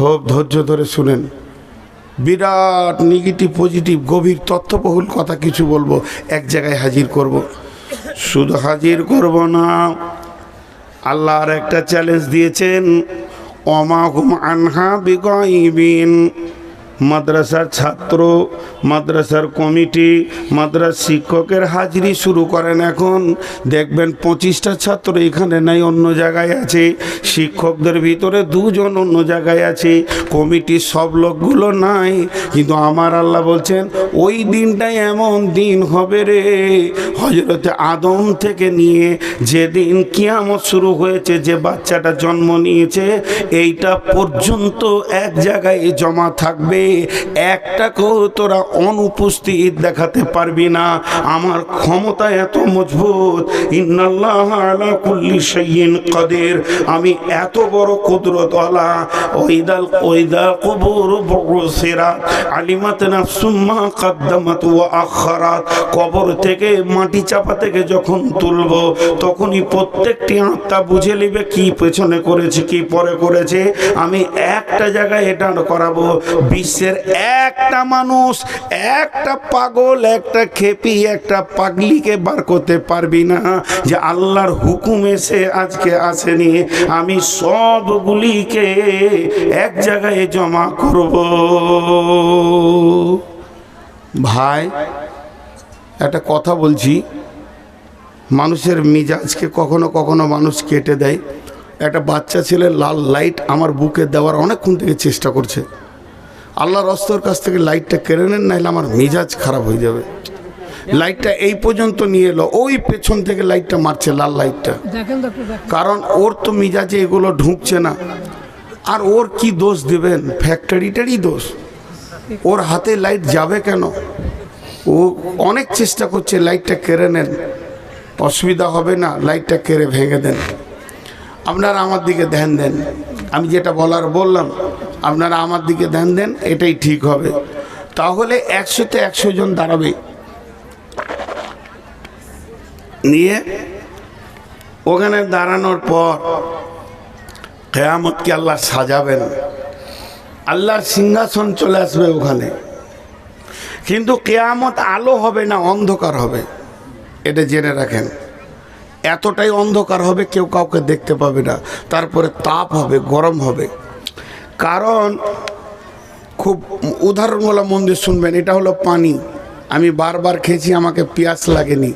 হোক, ধৈর্য ধরে শুনেন বিরাট নেগেটিভ পজিটিভ গভীর, তথ্যবহুল কথা কিছু বলব, এক জায়গায় হাজির করব। শুধু হাজির করব না, আল্লাহর একটা চ্যালেঞ্জ দিয়েছেন অমা অমাহুম আনহা বিগইবিন মাদ্রাসার ছাত্র, মাদ্রাসার কমিটি, মাদ্রাস শিক্ষকের হাজিরি শুরু করেন এখন। দেখবেন পঁচিশটা ছাত্র এখানে নাই, অন্য জায়গায় আছে। শিক্ষকদের ভিতরে দুজন অন্য জায়গায় আছে। কমিটির সব লোকগুলো নাই। কিন্তু আমার আল্লাহ বলছেন, ওই দিনটাই এমন দিন হবে রে। হজরতে আদম থেকে নিয়ে যেদিন কিয়ামত শুরু হয়েছে, যে বাচ্চাটা জন্ম নিয়েছে, এইটা পর্যন্ত এক জায়গায় জমা থাকবে। একটাকেও তোরা অনুপস্থিত দেখাতে পারবি না। আমার ক্ষমতা এত মজবুত। ইন্নাল্লাহ আলা কাদির। আমি এত বড় কুদরতওয়ালা। ওইদাল ওইদা কুবুর বুসিরাত। আলিমাত মা ওয়া কবর থেকে মাটি চাপা থেকে যখন তুলব, তখনই প্রত্যেকটি আত্মা বুঝে নেবে কি পেছনে করেছে, কি পরে করেছে। আমি একটা জায়গায় এটা করাবো, বিশ্বের একটা মানুষ, একটা পাগল, একটা খেপি, একটা পাগলিকে বার করতে পারবি না যে আল্লাহর হুকুম এসে আজকে আসেনি। আমি সবগুলিকে এক জায়গায় জমা করব। ভাই একটা কথা বলছি মানুষের মিজাজকে কখনো কখনো মানুষ কেটে দেয়। একটা বাচ্চা ছেলে লাল লাইট আমার বুকে দেওয়ার অনেকক্ষণ থেকে চেষ্টা করছে। আল্লাহর অস্তর কাছ থেকে লাইটটা কেড়ে নেন নাহলে আমার মেজাজ খারাপ হয়ে যাবে। লাইটটা এই পর্যন্ত নিয়ে এলো ওই পেছন থেকে লাইটটা মারছে লাল লাইটটা কারণ ওর তো মিজাজে এগুলো ঢুকছে না। আর ওর কি দোষ দেবেন? ফ্যাক্টরিটারই দোষ। ওর হাতে লাইট যাবে কেন? ও অনেক চেষ্টা করছে, লাইটটা কেড়ে নেন। অসুবিধা হবে না, লাইটটা কেড়ে ভেঙে দেন। আপনারা আমার দিকে ধ্যান দেন। আমি যেটা বলার বললাম, আপনারা আমার দিকে ধ্যান দেন, এটাই ঠিক হবে। তাহলে একশোতে একশো জন দাঁড়াবে। নিয়ে ওখানে দাঁড়ানোর পর কেয়ামতকে আল্লাহ সাজাবেন। আল্লাহর সিংহাসন চলে আসবে ওখানে। কিন্তু কেয়ামত আলো হবে না অন্ধকার হবে? এটা জেনে রাখেন। এতটাই অন্ধকার হবে কেউ কাউকে দেখতে পাবে না। তারপরে তাপ হবে, গরম হবে। কারণ খুব উদাহরণগুলো মন্দির শুনবেন, এটা হলো পানি। আমি বারবার খেয়েছি, আমাকে পিয়াস লাগেনি।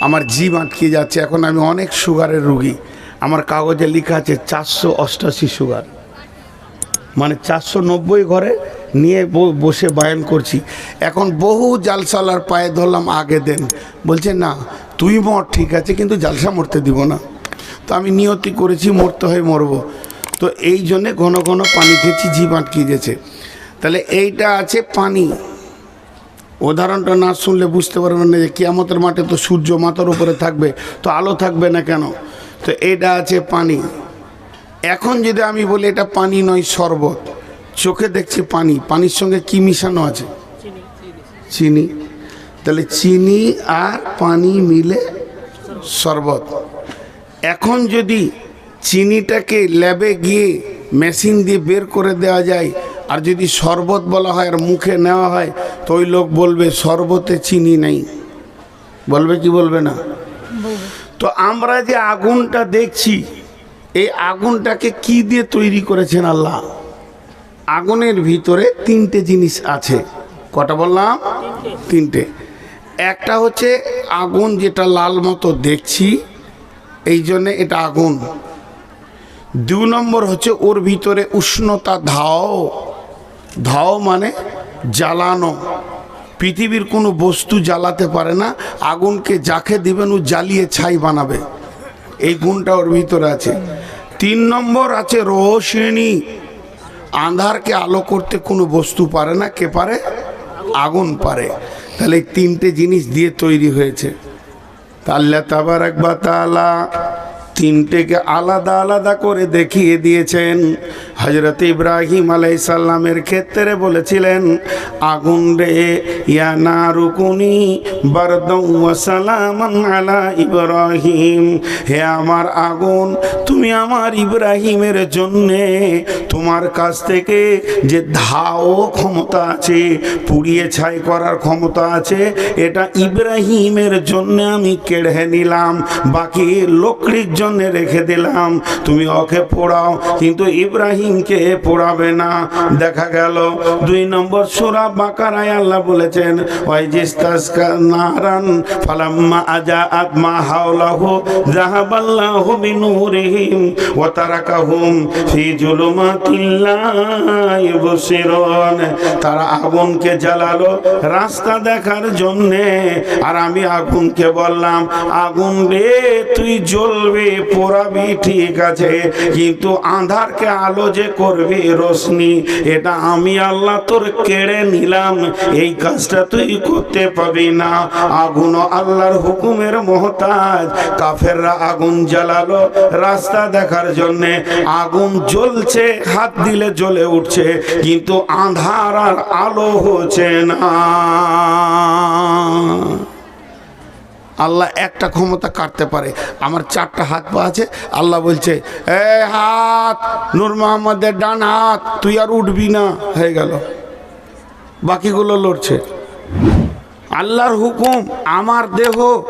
আমার জিভ আটকে যাচ্ছে। এখন আমি অনেক সুগারের রুগী। আমার কাগজে লেখা আছে, চারশো অষ্টাশি সুগার। মানে চারশো নব্বই ঘরে নিয়ে বসে বায়ান করছি। এখন বহু জালসালার পায়ে ধরলাম, আগে দেন। বলছে, না, তুই মর, ঠিক আছে, কিন্তু জালসা মরতে দিব না। তো আমি নিয়তি করেছি, মরতে হয় মরবো। তো এই জন্যে ঘন ঘন পানি খেয়েছি, জীব আটকে গেছে। তাহলে এইটা আছে পানি। উদাহরণটা না শুনলে বুঝতে পারবেন না যে কিয়ামতের মাঠে তো সূর্য মাথার উপরে থাকবে, তো আলো থাকবে না কেন? তো এটা আছে পানি। এখন যদি আমি বলি এটা পানি নয়, শরবত। চোখে দেখছি পানি। পানির সঙ্গে কি মিশানো আছে? চিনি। তাহলে চিনি আর পানি মিলে শরবত। এখন যদি চিনিটাকে ল্যাবে গিয়ে মেশিন দিয়ে বের করে দেওয়া যায় আর যদি শরবত বলা হয় আর মুখে নেওয়া হয় তো ওই লোক বলবে শরবতে চিনি নেই। বলবে কি বলবে না? তো আমরা যে আগুনটা দেখছি এই আগুনটাকে কি দিয়ে তৈরি করেছেন আল্লাহ? আগুনের ভিতরে তিনটে জিনিস আছে। কটা বললাম? তিনটে। একটা হচ্ছে আগুন যেটা লাল মতো দেখছি, এই জন্যে এটা আগুন। দু নম্বর হচ্ছে ওর ভিতরে উষ্ণতা ধাও। ধাও মানে জ্বালানো। পৃথিবীর কোনো বস্তু জ্বালাতে পারে না, আগুনকে যাকে দিবেন ও জ্বালিয়ে ছাই বানাবে। এই গুণটা ওর ভিতরে আছে। তিন নম্বর আছে রোশনী আন্ধারকে আলো করতে কোনো বস্তু পারে না, কে পারে? আগুন পারে। তাহলে এই তিনটে জিনিস দিয়ে তৈরি হয়েছে। আল্লাহ তাবার একবার তালা তিনটেকে আলাদা আলাদা করে দেখিয়ে দিয়েছেন। হজরত ইব্রাহিম আলাইসাল্লামের ক্ষেত্রে বলেছিলেন, আগুন রে, ইয়া না রুকুনি আলা ইব্রাহিম। হে আমার আগুন, তুমি আমার ইব্রাহিমের জন্যে তোমার কাছ থেকে যে ধাও ক্ষমতা আছে, পুড়িয়ে ছাই করার ক্ষমতা আছে, এটা ইব্রাহিমের জন্য আমি কেড়ে নিলাম, বাকি লোকড়ির জন্য রেখে দিলাম। তুমি ওকে পোড়াও, কিন্তু ইব্রাহিমকে পোড়াবে না। দেখা গেল দুই নম্বর সুরা বাকারায় আল্লাহ বলেছেন নারান ফালাম্মা আজা আত্মা বিনুরিহিম ফি তারা আগুনকে জ্বালালো রাস্তা দেখার জন্যে। আর আমি আগুনকে বললাম, আগুন রে, তুই জ্বলবে, পোড়াবি, ঠিক আছে। কিন্তু আধারকে আলো যে করবি রোশনি, এটা আমি আল্লাহ তোর কেড়ে নিলাম। এই কাজটা তুই করতে পাবি না। আগুন আল্লাহর হুকুমের মহতাজ। কাফেররা আগুন জ্বালালো রাস্তা দেখার জন্যে। আগুন জ্বলছে, হাত দিলে জ্বলে উঠছে, কিন্তু আধার আর আলো হচ্ছে না। আল্লাহ একটা ক্ষমতা কাটতে পারে। আমার চারটা হাত পা আছে, আল্লাহ বলছে এ হাত, নূর মোহাম্মদের ডান হাত, তুই আর উঠবি না। হয়ে গেল। বাকিগুলো লড়ছে। আল্লাহর হুকুম, আমার দেহ,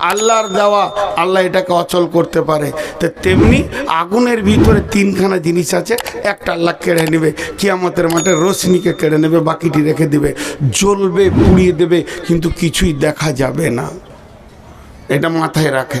আল্লাহর দেওয়া, আল্লাহ এটাকে অচল করতে পারে। তো তেমনি আগুনের ভিতরে তিনখানা জিনিস আছে, একটা আল্লাহ কেড়ে নেবে, কিয়ামতের মাঠে রশ্মিকে কেড়ে নেবে, বাকিটি রেখে দেবে। জ্বলবে, পুড়িয়ে দেবে, কিন্তু কিছুই দেখা যাবে না। এটা মাথায় রাখেন।